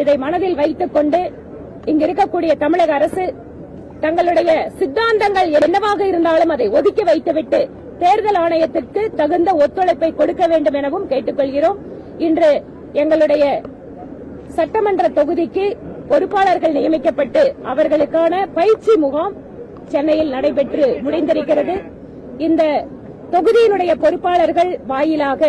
இதை மனதில் வைத்துக் கொண்டு இங்க இருக்கக்கூடிய தமிழக அரசு தங்களுடைய சித்தாந்தங்கள் என்னவாக இருந்தாலும் அதை ஒதுக்கி வைத்துவிட்டு தேர்தல் ஆணையத்திற்கு தகுந்த ஒத்துழைப்பை கொடுக்க வேண்டும் எனவும் கேட்டுக்கொள்கிறோம். இன்று எங்களுடைய சட்டமன்ற தொகுதிக்கு பொறுப்பாளர்கள் நியமிக்கப்பட்டு அவர்களுக்கான பயிற்சி முகாம் சென்னையில் நடைபெற்று முடிந்திருக்கிறது. இந்த தொகுதியினுடைய பொறுப்பாளர்கள் வாயிலாக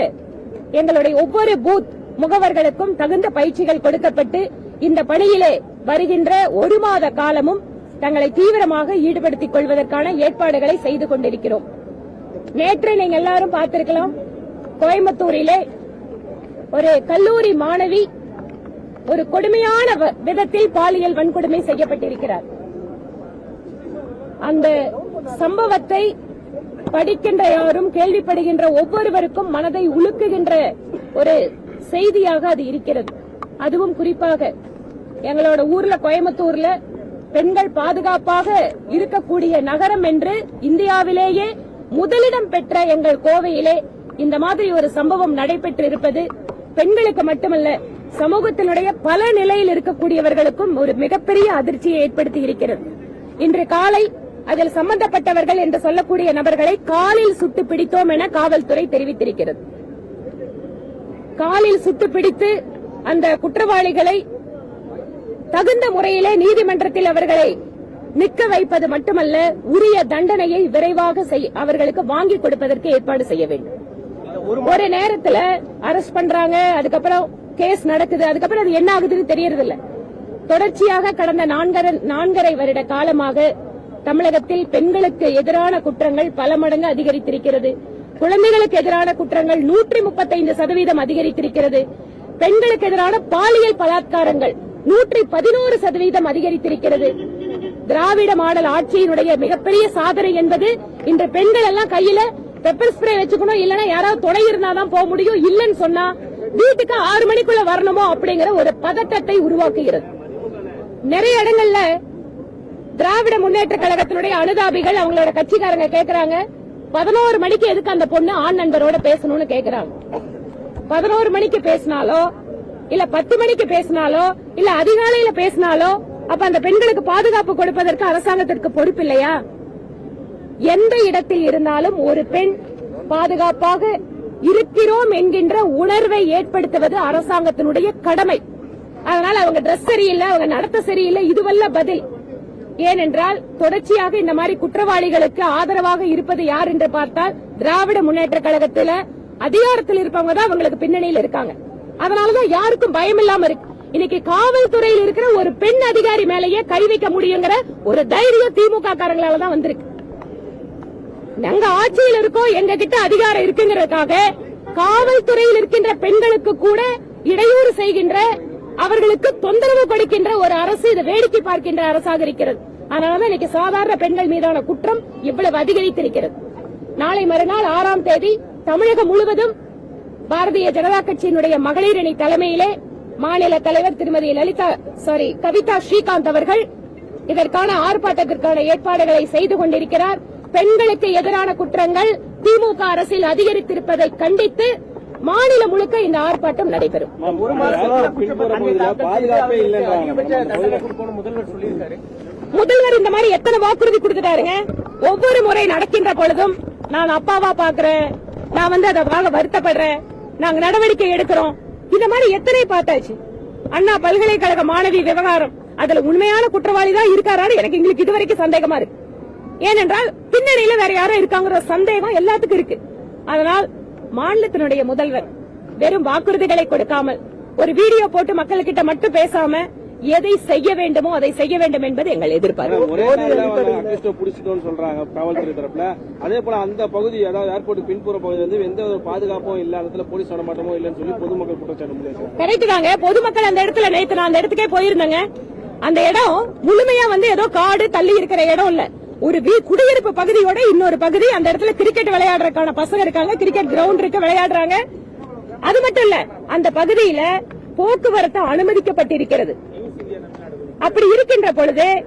எங்களுடைய ஒவ்வொரு பூத் முகவர்களுக்கும் தகுந்த பயிற்சிகள் கொடுக்கப்பட்டு இந்த பணியிலே வருகின்ற ஒரு மாத காலமும் தங்களை தீவிரமாக ஈடுபடுத்திக் கொள்வதற்கான ஏற்பாடுகளை செய்து கொண்டிருக்கிறோம். நேற்று நீங்க எல்லாரும் பார்த்திருக்கலாம் கோயம்புத்தூரிலே ஒரு கல்லூரி மாணவி ஒரு கொடுமையான வ- விதத்தில் பாலியல் வன்கொடுமை செய்யப்பட்டிருக்கிறார். அந்த சம்பவத்தை படிக்கின்ற யாரும் கேள்விப்படுகின்ற ஒவ்வொருவருக்கும் மனதை உலுக்குகின்ற ஒரு செய்தியாக அது இருக்கிறது. அதுவும் குறிப்பாக எங்களோட ஊர்ல கோயம்புத்தூர்ல பெண்கள் பாதுகாப்பாக இருக்கக்கூடிய நகரம் என்று இந்தியாவிலேயே முதலிடம் பெற்ற எங்கள் கோவையிலே இந்த மாதிரி ஒரு சம்பவம் நடைபெற்று இருப்பது பெண்களுக்கு மட்டுமல்ல சமூகத்தினுடைய பல நிலையில் இருக்கக்கூடியவர்களுக்கும் ஒரு மிகப்பெரிய அதிர்ச்சியை ஏற்படுத்தி இருக்கிறது. இன்று காலை அதில் சம்பந்தப்பட்டவர்கள் என்று சொல்லக்கூடிய நபர்களை காலில் சுட்டு பிடித்தோம் என காவல்துறை தெரிவித்திருக்கிறது. காலில் சுட்டு பிடித்து அந்த குற்றவாளிகளை தகுந்த முறையிலே நீதிமன்றத்தில் அவர்களை நிற்க வைப்பது மட்டுமல்ல உரிய தண்டனையை விரைவாக அவர்களுக்கு வாங்கி கொடுப்பதற்கு ஏற்பாடு செய்ய வேண்டும். ஒரு நேரத்துல அரெஸ்ட் பண்றாங்க அதுக்கப்புறம் கேஸ் நடக்குது அதுக்கப்புறம் அது என்ன ஆகுதுன்னு தெரியறதில்ல. தொடர்ச்சியாக கடந்த நான்கரை வருட காலமாக தமிழகத்தில் பெண்களுக்கு எதிரான குற்றங்கள் பல மடங்கு அதிகரித்திருக்கிறது. குழந்தைகளுக்கு எதிரான குற்றங்கள் நூற்றி முப்பத்தைந்து சதவீதம் அதிகரித்திருக்கிறது. பெண்களுக்கு எதிரான பாலியல் பலாத்காரங்கள் நூற்றி பதினோரு சதவீதம் அதிகரித்திருக்கிறது. திராவிட மாடல் ஆட்சியினுடைய மிகப்பெரிய சாதனை என்பது இன்று பெண்கள் எல்லாம் கையில பெப்பர் ஸ்ப்ரே வச்சுக்கணும் இல்லனா யாராவது துணை இருந்தாதான் போக முடியும் இல்லன்னு சொன்னா வீட்டுக்கு ஆறு மணிக்குள்ள வரணுமோ அப்படிங்கிற ஒரு பதட்டத்தை உருவாக்குகிறது. நிறைய இடங்கள்ல திராவிட முன்னேற்ற கழகத்தினுடைய அனுதாபிகள் அவங்களோட கட்சிக்காரங்க கேட்கிறாங்க பதினோரு மணிக்கு எதுக்கு அந்த பொண்ணு ஆண் நண்பரோட பேசணும்னு கேக்குறாங்க? பதினோரு மணிக்கு பேசினாலோ இல்ல பத்து மணிக்கு பேசினாலோ இல்ல அதிகாலையில பேசினாலோ அப்ப அந்த பெண்களுக்கு பாதுகாப்பு கொடுப்பதற்கு அரசாங்கத்திற்கு பொறுப்பு இல்லையா? எந்த இடத்தில் இருந்தாலும் ஒரு பெண் பாதுகாப்பாக இருக்கிறோம் என்கின்ற உணர்வை ஏற்படுத்துவது அரசாங்கத்தினுடைய கடமை. அதனால அவங்க Dress சரியில்லை அவங்க நடத்த சரியில்லை இதுவல்ல பதில். ஏனென்றால் தொடர்ச்சியாக இந்த மாதிரி குற்றவாளிகளுக்கு ஆதரவாக இருப்பது யார் என்று பார்த்தால் திராவிட முன்னேற்ற கழகத்துல அதிகாரத்தில் இருப்பவங்க தான் அவங்களுக்கு பின்னணியில் இருக்காங்க. அதனாலதான் யாருக்கும் பயம் இல்லாம இருக்கு. இன்னைக்கு காவல்துறையில் இருக்கிற ஒரு பெண் அதிகாரி மேலேயே கை வைக்க முடியுங்கிற ஒரு தைரியம் திமுக காரங்களால தான் வந்திருக்கு. நாங்க ஆட்சியில் இருக்கோம் எங்க கிட்ட அதிகாரம் இருக்குங்கிறதுக்காக காவல்துறையில் இருக்கின்ற பெண்களுக்கு கூட இடையூறு செய்கின்ற அவர்களுக்கு தொந்தரவு கொடுக்கின்ற ஒரு அரசு இதை வேடிக்கை பார்க்கின்ற அரசாக இருக்கிறது. அதனாலதான் இன்னைக்கு சாதாரண பெண்கள் மீதான குற்றம் இவ்வளவு அதிகரித்திருக்கிறது. நாளை மறுநாள் ஆறாம் தேதி தமிழகம் முழுவதும் பாரதிய ஜனதா கட்சியினுடைய மகளிர் அணி தலைமையிலே மாநில தலைவர் திருமதி லலிதா சாரி கவிதா ஸ்ரீகாந்த் அவர்கள் இதற்கான ஆர்ப்பாட்டத்திற்கான ஏற்பாடுகளை செய்து கொண்டிருக்கிறார். பெண்களுக்கு எதிரான குற்றங்கள் திமுக அரசில் அதிகரித்திருப்பதை கண்டித்து மாநிலம் முழுக்க இந்த ஆர்ப்பாட்டம் நடைபெறும். முதல்வர் இந்த மாதிரி எத்தனை வாக்குறுதி கொடுத்துட்டாருங்க? ஒவ்வொரு முறை நடக்கின்ற பொழுதும் நான் அப்பாவா பாக்குறேன். நான் வந்து அதை வாங்க வருத்தப்படுறேன். நாங்க நடவடிக்கை எடுக்கிறோம். இந்த மாதிரி எத்தனை பார்த்தாச்சு? அண்ணா பல்கலைக்கழக மாணவி விவகாரம். அதுல உண்மையான குற்றவாளி தான் இருக்காரான்னு எனக்கு எங்களுக்கு இதுவரைக்கும் சந்தேகமா இருக்கு. ஏனென்றால் பின்னணியில வேற யாரும் இருக்காங்கிற சந்தேகம் எல்லாத்துக்கும் இருக்கு. அதனால் மாநிலத்தினுடைய முதல்வர் வெறும் வாக்குறுதிகளை கொடுக்காமல் ஒரு வீடியோ போட்டு மக்கள்கிட்ட மட்டும் பேசாம எதை செய்ய வேண்டுமோ அதை செய்ய வேண்டும் என்பது எங்கள் எதிர்பார்ப்பு. அதே போல அந்த பகுதி அதாவது ஏர்போர்ட் பின்புற பகுதி வந்து எந்த ஒரு பாதுகாப்பும் இல்ல இடத்துல போலீஸ் நடமாட்டமோ இல்லைன்னு சொல்லி பொதுமக்கள் குற்றச்சாட்டு கரெக்ட் தாங்க. பொதுமக்கள் அந்த இடத்துல நேத்து நான் அந்த இடத்துக்கே போயிருந்தேங்க. அந்த இடம் முழுமையா வந்து ஏதோ காடு தள்ளி இருக்கிற இடம் இல்ல. ஒரு வீ- குடியிருப்பு பகுதியோட இன்னொரு பகுதி அந்த இடத்துல கிரிக்கெட் விளையாடுறதுக்கான பசங்க இருக்காங்க. கிரிக்கெட் கிரவுண்ட் இருக்கு விளையாடுறாங்க. அது மட்டும் இல்ல அந்த பகுதியில போக்குவரத்து அனுமதிக்கப்பட்டிருக்கிறது. அப்படி இருக்கின்ற பொழுது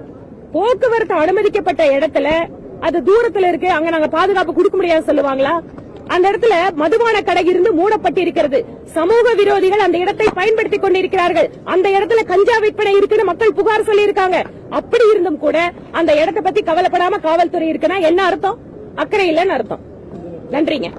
போக்குவரத்து அனுமதிக்கப்பட்ட இடத்துல அது தூரத்துல இருக்கு அங்க நாங்க பாதுகாப்பு கொடுக்க முடியாது சொல்லுவாங்களா? அந்த இடத்துல மதுபான கடை இருந்து மூடப்பட்டிருக்கிறது. சமூக விரோதிகள் அந்த இடத்தை பயன்படுத்திக் கொண்டிருக்கிறார்கள். அந்த இடத்துல கஞ்சா விற்பனை இருக்குன்னு மக்கள் புகார் சொல்லியிருக்காங்க. அப்படி இருந்தும் கூட அந்த இடத்தை பத்தி கவலைப்படாம காவல்துறை இருக்குன்னா என்ன அர்த்தம்? அக்கறை இல்லைன்னு அர்த்தம். நன்றிங்க.